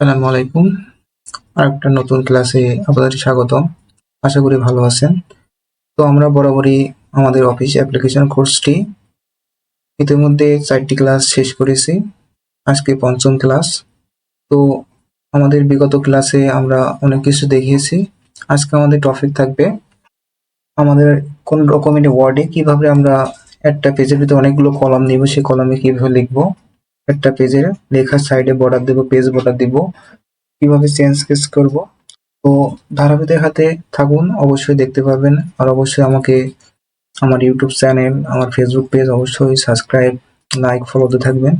আসসালামু আলাইকুম। আরেকটা নতুন ক্লাসে আপনাদের স্বাগতম। আশা করি ভালো আছেন। তো আমরা বরাবরই আমাদের অফিস অ্যাপ্লিকেশন কোর্সটি ইতিমধ্যে চারটি ক্লাস শেষ করেছি। আজকে পঞ্চম ক্লাস। তো আমাদের বিগত ক্লাসে আমরা অনেক কিছু দেখিয়েছি। আজকে আমাদের টপিক থাকবে আমাদের কোন ডকুমেন্টে ওয়ার্ডে কীভাবে আমরা একটা পেজের ভিতরে অনেকগুলো কলাম নিব, সেই কলামে কীভাবে লিখব। একটা পেজের লেখার সাইডে বর্ডার দেব পেজ বর্ডার দিব। কীভাবে চেঞ্জ কেস করব? তো ধারাবাহিক হাতে থাকুন, অবশ্যই দেখতে পাবেন আর অবশ্যই আমাকে আমার ইউটিউব চ্যানেল আমার ফেসবুক পেজ অবশ্যই সাবস্ক্রাইব লাইক ফলোতে থাকবেন।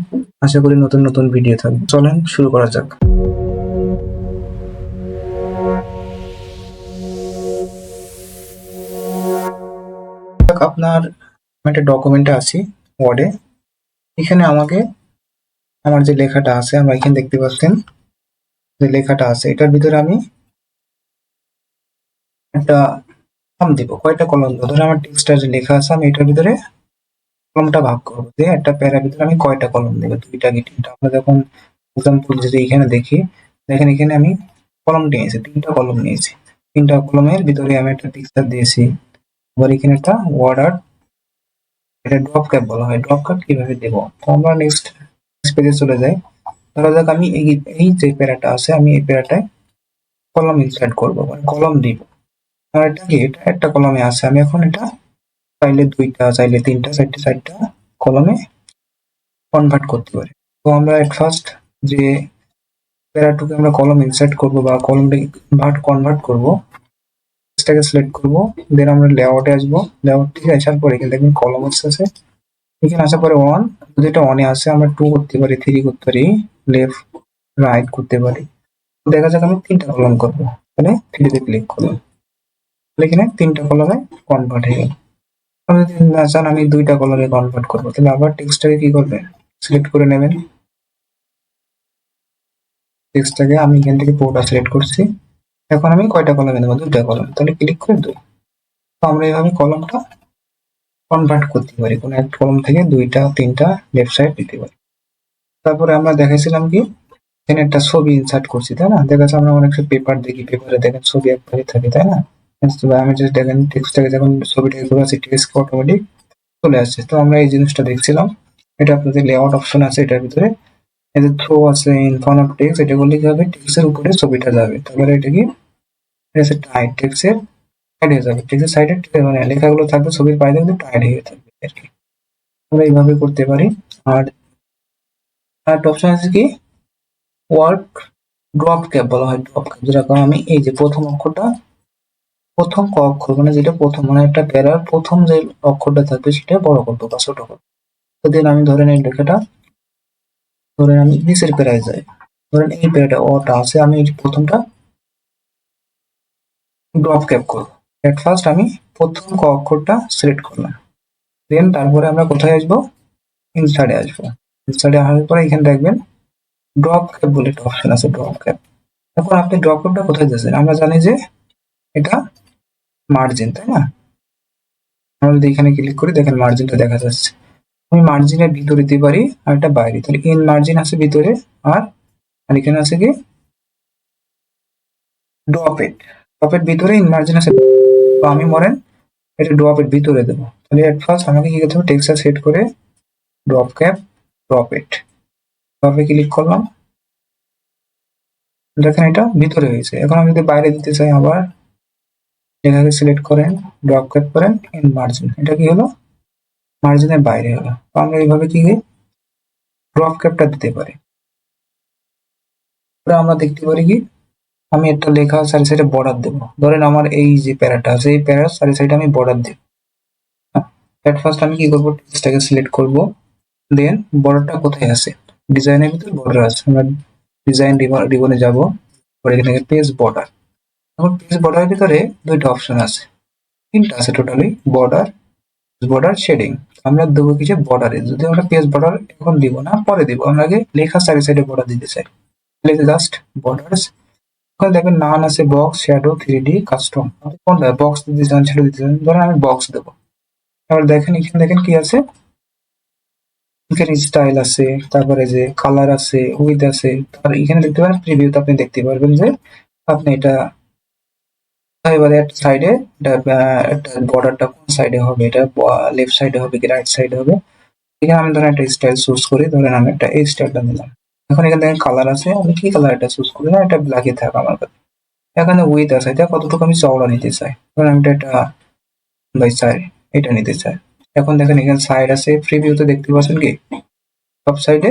আশা করি নতুন নতুন ভিডিও থাকবে। চলেন শুরু করা যাক। আপনার একটা ডকুমেন্টে আছি ওয়ার্ডে এখানে আমাকে আমার যে লেখাটা আছে, আমরা এখানে দেখতে পাচ্ছেন যে লেখাটা আছে, এটার ভিতরে আমি একটা কলম দিব কয়টা কলম দেবো। ধরো আমার টেক্সটটা যে লেখা আছে, আমি এটার ভিতরে কলমটা ভাগ করব। যে একটা প্যারার ভিতরে আমি কয়টা কলম দেবো, দুইটা কি তিনটা আমরা যখন এক্সাম্পল যদি এখানে দেখি দেখেন এখানে আমি কলম নিয়েছি, তিনটা কলম নিয়েছি। তিনটা কলমের ভিতরে আমি একটা টেক্সচার দিয়েছি। আবার এখানে একটা ওয়ার্ডার এটা ড্রপ ক্যাপ বলা হয়। ড্রপ ক্যাপ কীভাবে দেবো? তো আমরা নেক্সট পেজে চলে যাই ধরা যাক আমি এই যে প্যারাটা আছে, আমি এই প্যারাটায় কলম ইনসার্ট করব মানে কলম দিব। আর এটা কি? এটা একটা কলমে আছে, আমি এখন এটা চাইলে দুইটা, চাইলে তিনটা, চারটে, চারটা কলমে কনভার্ট করতে পারি। তো আমরা এট ফার্স্ট যে প্যারাটুকে আমরা কলম ইনসার্ট করব বা কলমটা কনভার্ট কনভার্ট করব এটাকে সিলেক্ট করব দেন আমরা লেআউটে আসব। লেআউট থেকে আসার পরে এখানে দেখবেন কলম আছে এখানে আসার পরে ওয়ান যদি এটা অনে আসে, আমরা টু করতে পারি থ্রি করতে পারি লেফট রাইট করতে পারি। দেখা যাক আমি তিনটা কলম করব। তাহলে থ্রিতে ক্লিক তাহলে এখানে তিনটা কলমে কনভার্ট হয়ে গেল। যদি না চান, আমি দুইটা কলমে কনভার্ট করব। তাহলে আবার টেক্সটটাকে কি করবেন সিলেক্ট করে নেবেন। টেক্সটটাকে আমি এখান থেকে পুরোটা সিলেক্ট করছি। এখন আমি কয়টা কলমে নেব? দুইটা কলম তাহলে ক্লিক করে দুই তো আমরা এইভাবে কলমটা কনভার্ট করতে পারি। কোনো এক কলম থেকে দুইটা, তিনটা লেফট সাইড দিতে পারি। তারপরে আমরা দেখাইছিলাম কি, এখানে একটা ছবি ইনসার্ট করছি, তাই না? দেখা যাচ্ছে আমরা অনেক পেপার দেখি পেপারে দেখেন ছবি একবারই থাকে, তাই না? আমি যদি দেখেন টেক্সটটাকে যখন ছবিটাকে ঘোরাচ্ছি টেক্সট অটোমেটিক চলে আসছে। তো আমরা এই জিনিসটা দেখছিলাম। এটা আপনাদের লেআউট অপশন আছে এটার ভিতরে। এদের থ্রো আছে ইন ফর্ম অফ টেক্সট এটা করলে কি হবে টেক্সটের উপরে ছবিটা যাবে। তারপরে এটা কি? এটা হচ্ছে টাইট টেক্সটের সাইড হয়ে যাবে। টেক্সটের সাইডে মানে লেখাগুলো থাকবে, ছবির পায়ে কিন্তু টাইট হয়ে থাকবে, আর কি। আমরা এইভাবে করতে পারি। আর আর অপশন আছে কি? ওয়ার্ক ড্রপ ক্যাপ বলা হয় ড্রপ ক্যাপ যেরকম আমি, এই যে প্রথম অক্ষরটা, প্রথম ক অক্ষর মানে যেটা প্রথম মানে একটা প্যারার প্রথম যে অক্ষরটা থাকবে, সেটা বড় করব বা ছোট করব। তো দেন আমি ধরেন এই লেখাটা ধরেন আমি নিচের প্যারায় যাই। ধরেন এই প্যারাটা অটা আছে, আমি এই প্রথমটা ড্রপ ক্যাপ করব। এট ফার্স্ট আমি প্রথম ক অক্ষরটা সিলেক্ট করলাম। দেন তারপরে আমরা কোথায় আসব? ইনসার্টে আসব। ইনসার্টে আসার পরে এখানে দেখবেন ড্রপ ক্যাপ বলে একটা অপশন আছে ড্রপ ক্যাপ এখন আপনি ড্রপ ক্যাপটা কোথায় যাচ্ছেন আমরা জানি যে এটা মার্জিন তাই না? আমরা যদি এখানে ক্লিক করি, দেখেন মার্জিনটা দেখা যাচ্ছে। আমি মার্জিনের ভিতরে দিতে পারি আর এটা বাইরে। তাহলে ইন মার্জিন আছে ভিতরে আর আর এখানে আছে কি? ড্রপেট ড্রপের ভিতরে ইন মার্জিন আছে তো আমি মরেন, এটা ড্রপের ভিতরে দেবো। তাহলে এট ফার্স্ট আমাকে কি করতে হবে? টেক্সটা সেট করে ড্রপ ক্যাপ ড্রপেট ড্রপে ক্লিক করলাম। দেখেন এটা ভিতরে হয়েছে। এখন আমি যদি বাইরে দিতে চাই আবার লেখাকে সিলেক্ট করেন ড্রপ ক্যাপ করেন ইন মার্জিন এটা কি হলো? মার্জিনের বাইরে হলো। তো আমরা এইভাবে কি ড্রপ ক্যাপটা দিতে পারি। আমরা দেখতে পারি কি? আমি একটা লেখা সারি সাইডে বর্ডার দেবো। ধরেন আমার এই যে প্যারাটা আছে, এই প্যারার সারি সাইডে আমি বর্ডার দেব। এট ফার্স্ট আমি কি করব? টেক্সটটাকে সিলেক্ট করব। দেন বর্ডারটা কোথায় আছে? ডিজাইনের ভিতরে বর্ডার আছে। আমরা ডিজাইন রিবনে যাব। পরে এখানে পেজ বর্ডার এখন পেজ বর্ডারের ভিতরে দুইটা অপশন আছে। তিনটা আছে টোটালি বর্ডার বর্ডার শেডিং আমরা দেবো কিছু বর্ডারে যদি আমরা পেজ বর্ডার এখন দিব না, পরে দিব। আমরা আগে লেখা সারি সাইডে বর্ডার দিতে চাই। জাস্ট বর্ডার্স ওখানে দেখবেন নান আছে box shadow three D custom কোনটা বক্স দিতে চান ছেড়ে দিতে চান ধরেন আমি বক্স দেবো। এবার দেখেন, এখানে দেখেন কি আছে? এখানে স্টাইল আছে, তারপরে যে কালার আছে উইথ আছে, তারপর এখানে দেখতে পারেন প্রিভিউতে আপনি দেখতে পারবেন যে আপনি এটা এবারে একটা সাইডে এটা একটা বর্ডারটা কোন সাইডে হবে, এটা লেফট সাইডে হবে কি রাইট সাইডে হবে? এখানে আমি ধরেন একটা স্টাইল চুজ করি, ধরেন আমি একটা এই স্টাইলটা নিলাম। এখন এখানে দেখেন কালার আছে, আমি কি কালার এটা চুজ করি? না, এটা ব্ল্যাকই থাক আমার কাছে। এখানে উইথ আছে এটা কতটুকু আমি চওড়া নিতে চাই। ধরেন আমি এটা বাই চাই এটা নিতে চাই। এখন দেখেন এখানে সাইড আছে ফ্রি প্রিভিউতে দেখতে পাচ্ছেন কি? সব সাইডে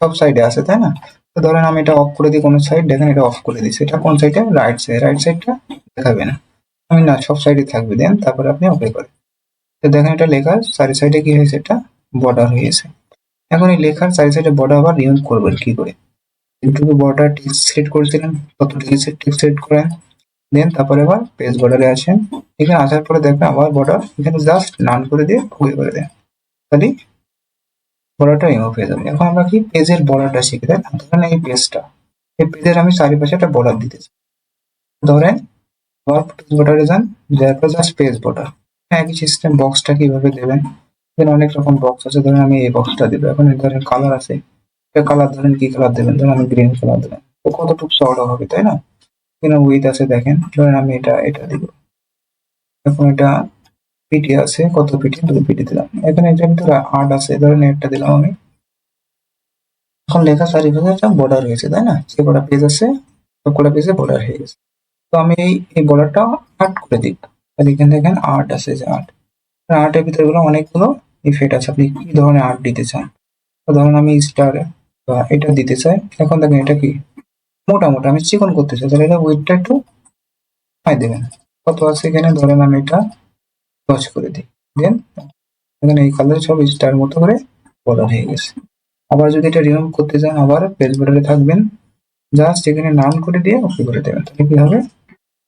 সব সাইডে আছে, তাই না? তো ধরেন আমি এটা অফ করে দিই কোনো সাইড দেখেন এটা অফ করে দিচ্ছি এটা কোন সাইডে রাইট সাইড রাইট সাইডটা দেখাবে না। আমি না, সব সাইডে থাকবে, দেন তারপরে আপনি ওকে করেন তো দেখেন এটা লেখা, চারি সাইডে কি হয়েছে? এটা বর্ডার হয়েছে এখন এই লেখার চারি সাইডে বর্ডার আবার রিমুভ করবেন কি করে? যেটুকু বর্ডার টেক্সট সেট করেছিলেন ততটুকু টেক্সট সেট করেন দেন তারপরে আবার পেজ বর্ডারে আসেন এখানে আসার পরে দেখবেন আবার বর্ডার এখানে জাস্ট নান করে দিয়ে ওকে করে দেন তাহলে বর্ডারটা রিমুভ হয়ে যাবে। এখন আমরা কি পেজের বর্ডারটা শিখে, তাই না? ধরেন এই পেজটা এই পেজের আমি চারিপাশে একটা বর্ডার দিতে চাই। ধরেন আবার পেজ বর্ডারে যান, যার পর জাস্ট পেজ বর্ডার একই সিস্টেম বক্সটা কীভাবে দেবেন? এখানে অনেক রকম বক্স আছে, ধরেন আমি এই বক্সটা দেবো। এখন ধরেন কালার আছে। এটা কালার ধরেন কি কালার দেবেন ধরেন আমি গ্রিন কালার দেবেন তো কতটুকু চওড়া হবে, তাই না? এখানে উইথ আছে, দেখেন। ধরেন আমি এটা এটা দিব। এখন এটা পিটি আছে, কত পিটি দুই পিটি দিলাম। এখানে এটার ভিতরে আট আছে, ধরেন একটা দিলাম আমি। এখন লেখা চারিপাশে একটা বর্ডার হয়েছে, তাই না? যে কটা পেজ আছে সব কটা পেজে বর্ডার হয়ে গেছে। তো আমি এই বর্ডারটা আট করে দিব তাহলে এখানে দেখেন আট আছে, যে আট আর্টের ভিতরে গুলো অনেকগুলো ইফেক্ট আছে। আপনি কি ধরনের আর্ট দিতে চান? ধরুন আমি স্টার বা এটা দিতে চাই। এখন দেখেন এটা কি? মোটামুটি আমি চিকন করতে চাই। তাহলে এটা ওয়েটটা একটু হাই দেবেন। কত আছে এখানে? ধরেন আমি এটা দশ করে দিই। দেন এখানে এই কালার সব স্টার মতো করে বর্ডার হয়ে গেছে। আবার যদি এটা রিমুভ করতে চান, আবার পেজ বর্ডারে থাকবেন। জাস্ট এখানে নাম করে দিয়ে ওকে করে দেবেন। তাহলে কি হবে?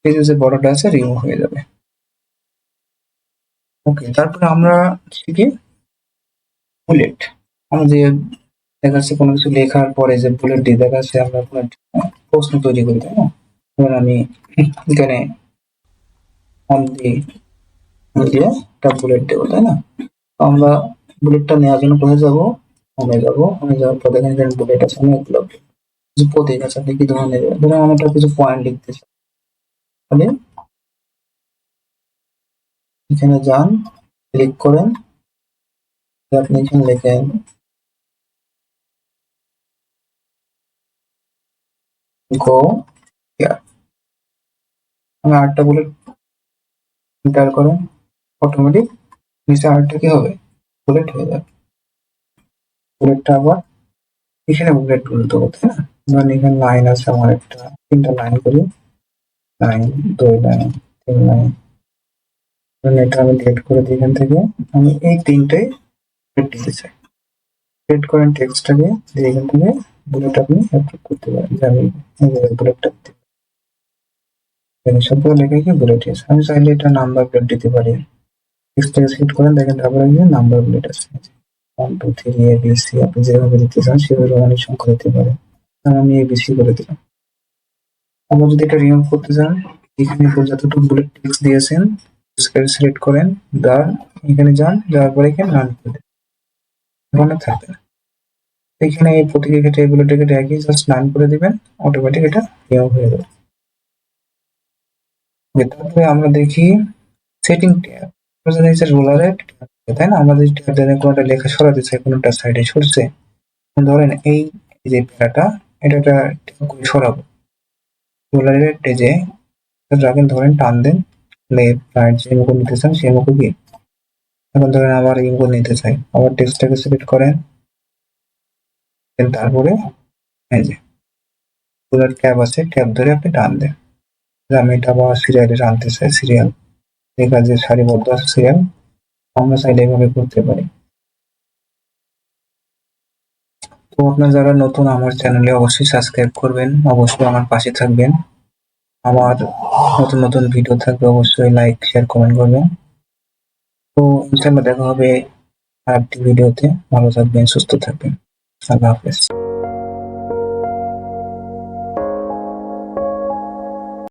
পেজের যে বর্ডারটা আছে রিমুভ হয়ে যাবে। ওকে তারপরে আমরা শিখি বুলেট আমরা যে দেখা কোনো কিছু লেখার পরে যে বুলেট দিয়ে দেখা যাচ্ছে আমরা কোনো প্রশ্ন তৈরি করি, তাই না? যেমন আমি এখানে অন দিয়ে দিয়ে একটা বুলেট দেবো, তাই না? আমরা বুলেটটা নেওয়ার জন্য কোথায় যাব? হোমে যাব। হোমে যাওয়ার পর দেখেন এখানে বুলেট আছে অনেকগুলো কিছু প্রতীক আছে আপনি কি ধরনের? ধরুন আমি একটা কিছু পয়েন্ট লিখতে চাই। তাহলে এখানে যান ক্লিক করেন। আপনি এখানে লেখেন গো আমি আটটা বুলেট এন্টার করেন। অটোমেটিক নিচে আটটা কি হবে? বুলেট হয়ে যাবে। বুলেটটা আবার এখানে বুলেট তুলতে হবে তাই না ধরেন এখানে লাইন আছে, আমার একটা তিনটা লাইন করি। লাইন দুই লাইন তিন লাইন এটা আমি ডিলিট করে দিই এখান থেকে। আমি এই তিনটাই দিতে চাই। ক্রিয়েট করেন টেক্সটটাকে দিয়ে এখান থেকে বুলেট আপনি অ্যাপ্রুভ করতে পারেন। যে আমি বুলেটটা দিতে সবগুলো লেখা কি বুলেট আছে আমি চাইলে এটা নাম্বার প্লেট দিতে পারি। টেক্সটটাকে সিলেক্ট করেন, দেখেন তারপরে গিয়ে নাম্বার প্লেট আছে। One two three A B C আপনি যেভাবে দিতে চান, সেভাবে অনেক সংখ্যা দিতে পারেন আমি এ বি সি করে দিলাম। আবার যদি এটা রিমুভ করতে চান, এখানে যতটুকু বুলেট টেক্সট দিয়েছেন। সিলেক্ট করেন দার এখানে যান, যাওয়ার পরে এখানে রান করে এখানে থাকবে। এখানে এই প্রতীকে কেটে এগুলো জাস্ট রান করে দিবেন অটোমেটিক এটা রিমুভ হয়ে যাবে। তারপরে আমরা দেখি সেটিং ট্যাব জানি রোলারে তাই না? আমাদের ট্যাব দিয়ে কোনোটা লেখা সরাতে চাই, কোনোটা সাইডে সরছে। ধরেন এই যে প্যারাটা, এটা একটা সরাবো। রোলারের টেজে রাখেন ধরেন, টান দেন। লেফট রাইট যে মুখ নিতে চান সেই মুখ কি এখন ধরেন আবার ইনপুট নিতে চাই আবার টেক্সটটাকে সিলেক্ট করেন তারপরে এই যে পুরার ট্যাব আছে ট্যাব ধরে আপনি টান দেন। আমি এটা আবার সিরিয়ালে টানতে চাই সিরিয়াল লেখা যে সারিবদ্ধ আছে সিরিয়াল আমরা চাইলে এভাবে করতে পারি। তো আপনারা যারা নতুন আমার চ্যানেলে অবশ্যই সাবস্ক্রাইব করবেন, অবশ্যই আমার পাশে থাকবেন। আমার নতুন নতুন ভিডিও থাকবে, অবশ্যই লাইক শেয়ার কমেন্ট করবেন। তো ইনশাল্লাহ দেখা হবে আরেকটি ভিডিওতে ভালো থাকবেন, সুস্থ থাকবেন। আল্লাহ হাফেজ।